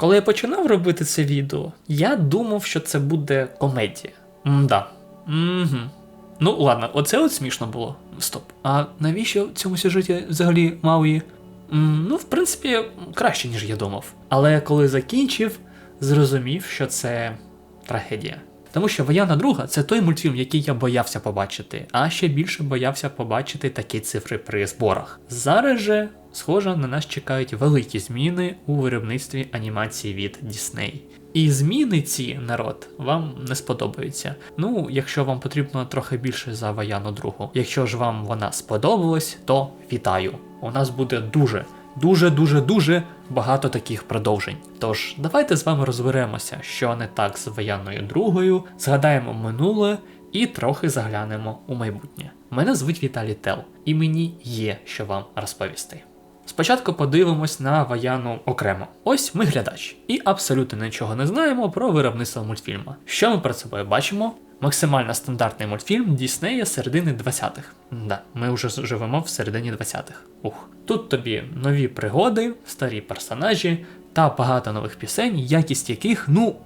Коли я починав робити це відео, я думав, що це буде комедія. Мда. Угу. Ну, ладно, оце от смішно було. Стоп. А навіщо в цьому сюжеті взагалі Мауї? Ну, в принципі, краще, ніж я думав. Але коли закінчив, зрозумів, що це трагедія. Тому що Вояна друга це той мультфільм, який я боявся побачити, а ще більше боявся побачити такі цифри при зборах. Зараз же, схоже, на нас чекають великі зміни у виробництві анімації від Disney. І зміни ці народ вам не сподобаються. Ну, якщо вам потрібно трохи більше за Ваяну другу. Якщо ж вам вона сподобалась, то вітаю. У нас буде дуже, дуже, дуже, дуже багато таких продовжень. Тож давайте з вами розберемося, що не так з Ваяною другою, згадаємо минуле і трохи заглянемо у майбутнє. Мене звуть Віталій Тел, і мені є що вам розповісти. Спочатку подивимось на Ваяну окремо. Ось ми глядач, і абсолютно нічого не знаємо про виробництво мультфільму. Що ми перед собою бачимо? Максимально стандартний мультфільм Діснея середини 20-х. Да, ми вже живемо в середині 20-х. Ух. Тут тобі нові пригоди, старі персонажі та багато нових пісень, якість яких, ну.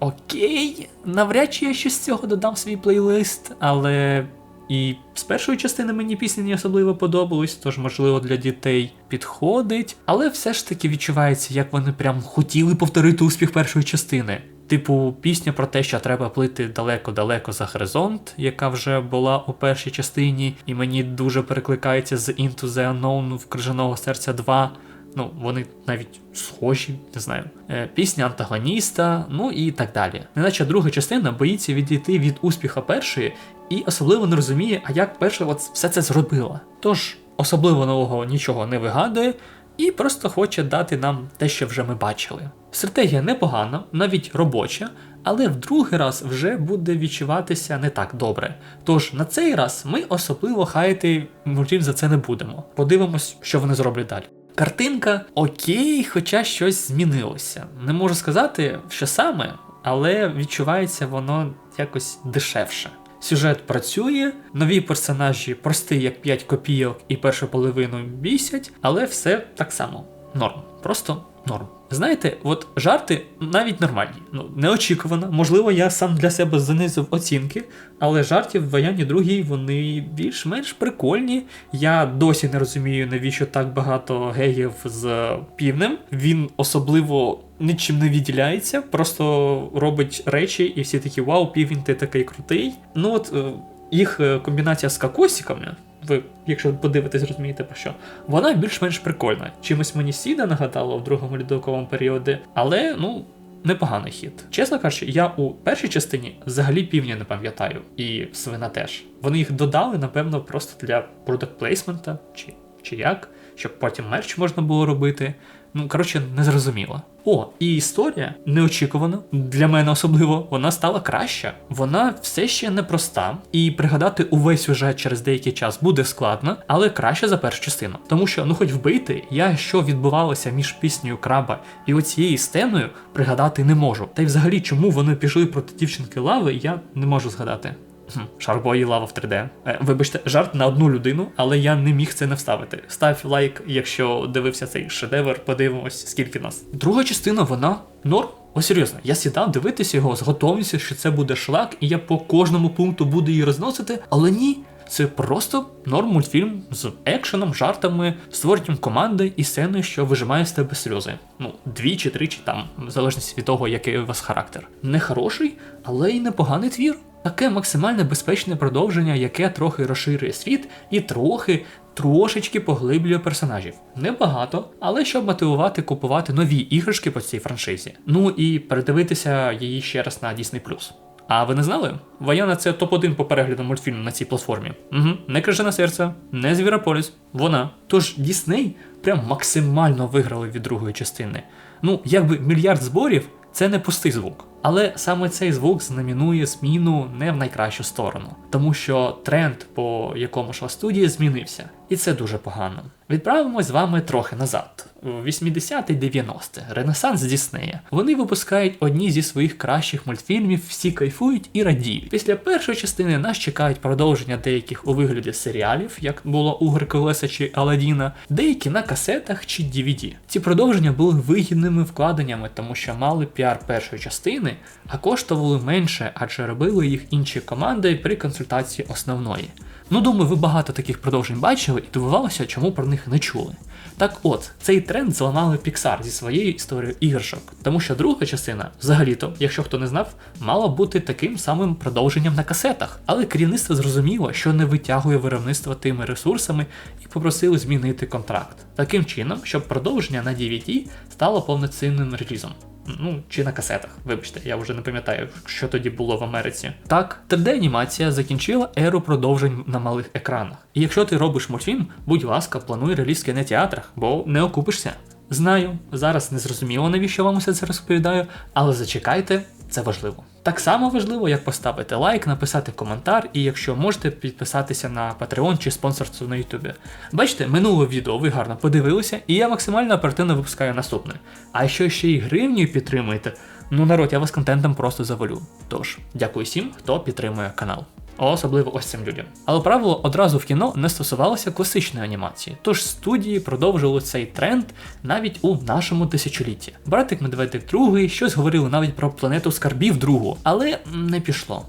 Окей, навряд чи я щось з цього додам свій плейлист, але і з першої частини мені пісні не особливо подобались, тож, можливо, для дітей підходить. Але все ж таки відчувається, як вони прям хотіли повторити успіх першої частини. Типу, пісня про те, що треба плити далеко-далеко за горизонт, яка вже була у першій частині, і мені дуже перекликається з Into the Unknown в Крижаного серця 2. Ну, вони навіть схожі, не знаю. Е, Пісня антагоніста, ну і так далі. Неначе друга частина боїться відійти від успіха першої і особливо не розуміє, а як перша от все це зробила. Тож особливо нового нічого не вигадує і просто хоче дати нам те, що вже ми бачили. Стратегія непогана, навіть робоча, але в другий раз вже буде відчуватися не так добре. Тож на цей раз ми особливо хаяти мультфільм за це не будемо. Подивимось, що вони зроблять далі. Картинка окей, хоча щось змінилося. Не можу сказати, що саме, але відчувається воно якось дешевше. Сюжет працює, нові персонажі прості, як 5 копійок, і першу половину бісять, але все так само. Норм. Просто норм. Знаєте, от жарти навіть нормальні. Ну, неочікувано. Можливо, я сам для себе занизив оцінки, але жарти в Ваяні другій вони більш-менш прикольні. Я досі не розумію, навіщо так багато геїв з півнем. Він особливо нічим не відділяється, просто робить речі, і всі такі вау, півень, ти такий крутий. Ну от е, їх е, комбінація з кокосиками. Ви, якщо подивитесь, розумієте про що, вона більш-менш прикольна. Чимось мені Сіда нагадала в другому лідоковому періоді, але ну. Непоганий хід. Чесно кажучи, я у першій частині взагалі півня не пам'ятаю, і свина теж. Вони їх додали, напевно, просто для продакт плейсмента чи, чи як, щоб потім мерч можна було робити. Ну, коротше, незрозуміло. О, і історія неочікувано для мене особливо, вона стала краща. Вона все ще непроста, і пригадати увесь сюжет через деякий час буде складно, але краще за першу частину. Тому що, ну хоч вбити, я що відбувалося між піснею краба і оцією сценою пригадати не можу. Та й взагалі, чому вони пішли проти дівчинки лави, я не можу згадати. Хм, Шарбої лава в 3D. Е, вибачте, жарт на одну людину, але я не міг це не вставити. Став лайк, якщо дивився цей шедевр, подивимось, скільки нас. Друга частина, вона норм. О, серйозно, я сідав дивитися його з готовністю, що це буде шлак, і я по кожному пункту буду її розносити, але ні. Це просто норм мультфільм з екшеном, жартами, створенням команди і сценою, що вижимає з тебе сльози. Ну, дві чи три, чи там, в залежності від того, який у вас характер. Не хороший, але й непоганий твір. Таке максимально безпечне продовження, яке трохи розширює світ і трохи, трошечки поглиблює персонажів. Небагато, але щоб мотивувати купувати нові іграшки по цій франшизі. Ну і передивитися її ще раз на Disney+. А ви не знали? Ваяна це топ-1 по перегляду мультфільму на цій платформі. Угу. Не крижане серце, не Звірополіс. Вона. Тож Дісней прям максимально виграли від другої частини. Ну, якби мільярд зборів це не пустий звук. Але саме цей звук знаменує зміну не в найкращу сторону, тому що тренд, по якому шла студія, змінився. І це дуже погано. Відправимось з вами трохи назад, у 80-ті 90-ті, Ренесанс Діснея. Вони випускають одні зі своїх кращих мультфільмів, всі кайфують і радіють. Після першої частини нас чекають продовження деяких у вигляді серіалів, як було у Геркулеса чи Аладдіна, деякі на касетах чи DVD. Ці продовження були вигідними вкладеннями, тому що мали піар першої частини, а коштували менше, адже робили їх інші команди при консультації основної. Ну, думаю, ви багато таких продовжень бачили і дивувалися, чому про них не чули. Так от, цей тренд зламали Pixar зі своєю історією іграшок, тому що друга частина, взагалі-то, якщо хто не знав, мала бути таким самим продовженням на касетах. Але керівництво зрозуміло, що не витягує виробництво тими ресурсами і попросили змінити контракт. Таким чином, щоб продовження на DVD стало повноцінним релізом. Ну, чи на касетах, вибачте, я вже не пам'ятаю, що тоді було в Америці. Так, 3D-анімація закінчила еру продовжень на малих екранах. І якщо ти робиш мультфільм, будь ласка, плануй реліз в кінотеатрах, бо не окупишся. Знаю, зараз не зрозуміло, навіщо вам усе це розповідаю, але зачекайте, це важливо. Так само важливо, як поставити лайк, написати коментар, і якщо можете, підписатися на Patreon чи спонсорство на YouTube. Бачите, минуле відео ви гарно подивилися, і я максимально оперативно випускаю наступне. А якщо ще й гривню підтримуєте, ну народ, я вас контентом просто завалю. Тож, дякую всім, хто підтримує канал. Особливо ось цим людям. Але правило одразу в кіно не стосувалося класичної анімації, тож студії продовжили цей тренд навіть у нашому тисячолітті. Братик Медведик другий щось говорили навіть про планету скарбів другу, але не пішло.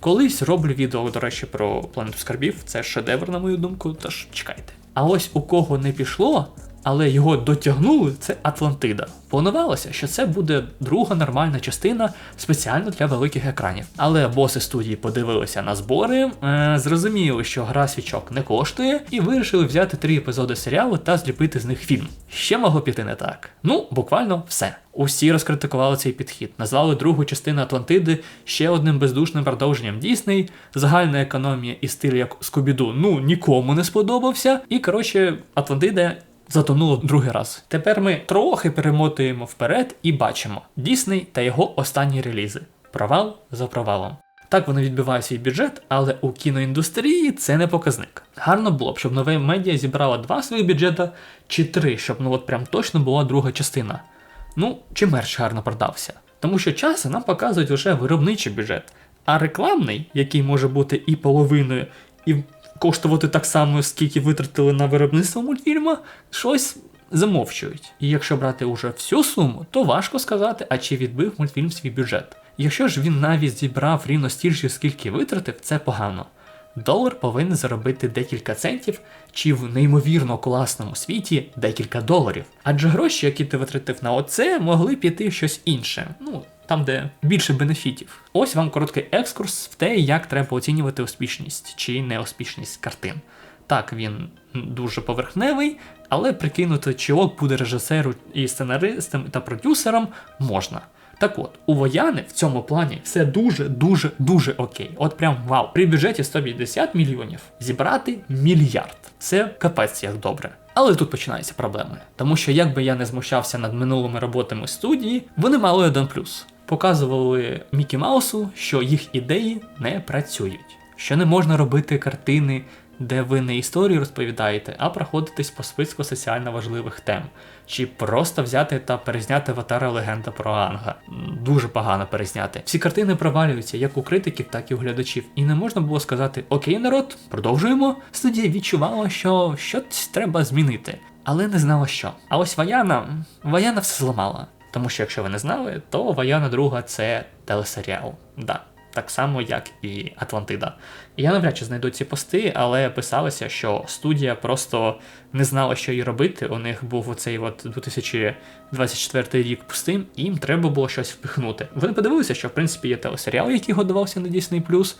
Колись роблю відео, до речі, про планету скарбів, це шедевр, на мою думку, тож чекайте. А ось у кого не пішло, але його дотягнули, це Атлантида. Планувалося, що це буде друга нормальна частина спеціально для великих екранів. Але боси студії подивилися на збори, е, зрозуміли, що гра свічок не коштує, і вирішили взяти три епізоди серіалу та зліпити з них фільм. Ще могло піти не так. Ну, буквально все. Усі розкритикували цей підхід, назвали другу частину Атлантиди ще одним бездушним продовженням Дісней, загальна економія і стиль як Скубіду ну нікому не сподобався. І коротше, Атлантида затонуло другий раз. Тепер ми трохи перемотуємо вперед і бачимо Дісней та його останні релізи. Провал за провалом. Так вони відбивають свій бюджет, але у кіноіндустрії це не показник. Гарно було б, щоб нове медіа зібрало два своїх бюджета чи три, щоб ну от прям точно була друга частина. Ну, чи мерч гарно продався. Тому що часи нам показують лише виробничий бюджет, а рекламний, який може бути і половиною, і коштувати так само, скільки витратили на виробництво мультфільма, щось замовчують. І якщо брати уже всю суму, то важко сказати, а чи відбив мультфільм свій бюджет. Якщо ж він навіть зібрав рівно стільки, скільки витратив, це погано. Долар повинен заробити декілька центів, чи в неймовірно класному світі декілька доларів. Адже гроші, які ти витратив на оце, могли піти в щось інше. Ну, там, де більше бенефітів. Ось вам короткий екскурс в те, як треба оцінювати успішність чи неуспішність картин. Так, він дуже поверхневий, але прикинути, чого буде режисеру і сценаристам та продюсерам можна. Так от, у Вояни в цьому плані все дуже-дуже дуже окей. От прям вау. При бюджеті 150 мільйонів зібрати мільярд. Це капець як добре. Але тут починаються проблеми. Тому що якби я не змущався над минулими роботами студії, вони мали один плюс. Показували Мікі Маусу, що їх ідеї не працюють, що не можна робити картини де ви не історію розповідаєте, а проходитесь по списку соціально важливих тем, чи просто взяти та перезняти аватара легенда про Анга. Дуже погано перезняти. Всі картини провалюються як у критиків, так і у глядачів. І не можна було сказати Окей, народ, продовжуємо. Студія відчувала, що щось треба змінити, але не знала що. А ось Ваяна, Ваяна все зламала. Тому що, якщо ви не знали, то Ваяна друга це телесеріал. Да так само, як і Атлантида. Я навряд чи знайду ці пости, але писалося, що студія просто не знала, що їй робити. У них був оцей от 2024 рік пустим, і їм треба було щось впихнути. Вони подивилися, що в принципі є телесеріал, який годувався на Disney+,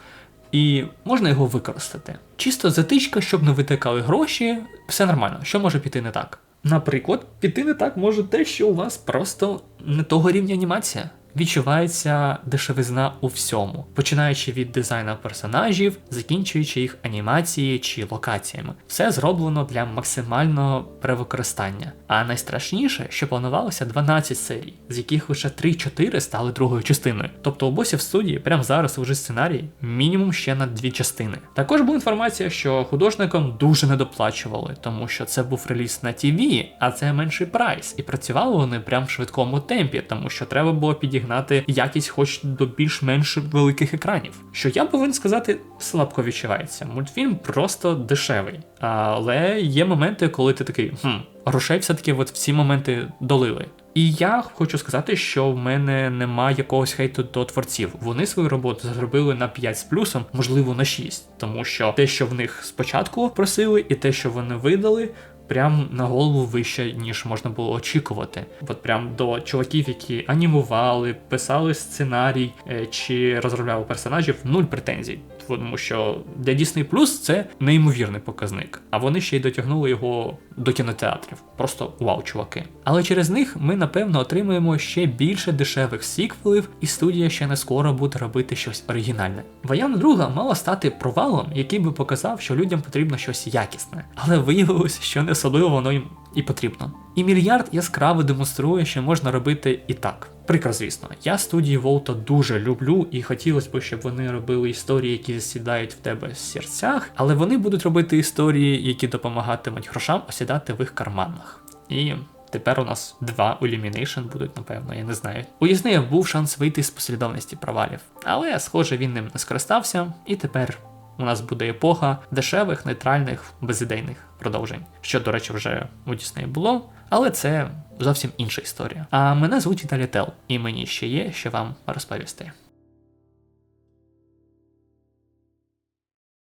і можна його використати. Чисто затичка, щоб не витикали гроші, все нормально. Що може піти не так? Наприклад, піти не так може те, що у вас просто не того рівня анімація. Відчувається дешевизна у всьому, починаючи від дизайну персонажів, закінчуючи їх анімації чи локаціями. Все зроблено для максимального перевикористання. А найстрашніше, що планувалося 12 серій, з яких лише 3-4 стали другою частиною. Тобто у босів студії прямо зараз уже сценарій мінімум ще на дві частини. Також була інформація, що художникам дуже недоплачували, тому що це був реліз на TV, а це менший прайс. І працювали вони прям в швидкому темпі, тому що треба було підігнати якість хоч до більш-менш великих екранів. Що я повинен сказати, слабко відчувається. Мультфільм просто дешевий. Але є моменти, коли ти такий, хм, грошей все-таки от в ці моменти долили. І я хочу сказати, що в мене немає якогось хейту до творців. Вони свою роботу зробили на 5 з плюсом, можливо, на 6. Тому що те, що в них спочатку просили, і те, що вони видали, прям на голову вище, ніж можна було очікувати. От прям до чуваків, які анімували, писали сценарій е, чи розробляли персонажів, нуль претензій. Тому що для Disney Plus це неймовірний показник. А вони ще й дотягнули його до кінотеатрів. Просто вау, чуваки. Але через них ми напевно отримаємо ще більше дешевих сіквелів, і студія ще не скоро буде робити щось оригінальне. Ваяна друга мала стати провалом, який би показав, що людям потрібно щось якісне, але виявилося, що не особливо воно їм і потрібно. І мільярд яскраво демонструє, що можна робити і так. Прикро, звісно, я студії Волта дуже люблю, і хотілося б, щоб вони робили історії, які засідають в тебе в серцях, але вони будуть робити історії, які допомагатимуть грошам осідати в їх карманах. І тепер у нас два Illumination будуть, напевно, я не знаю. У Єснея був шанс вийти з послідовності провалів, але, схоже, він ним не скористався, і тепер у нас буде епоха дешевих, нейтральних, безідейних продовжень, що, до речі, вже у Діснеї було, але це зовсім інша історія. А мене звуть Віталій Тел, і мені ще є що вам розповісти.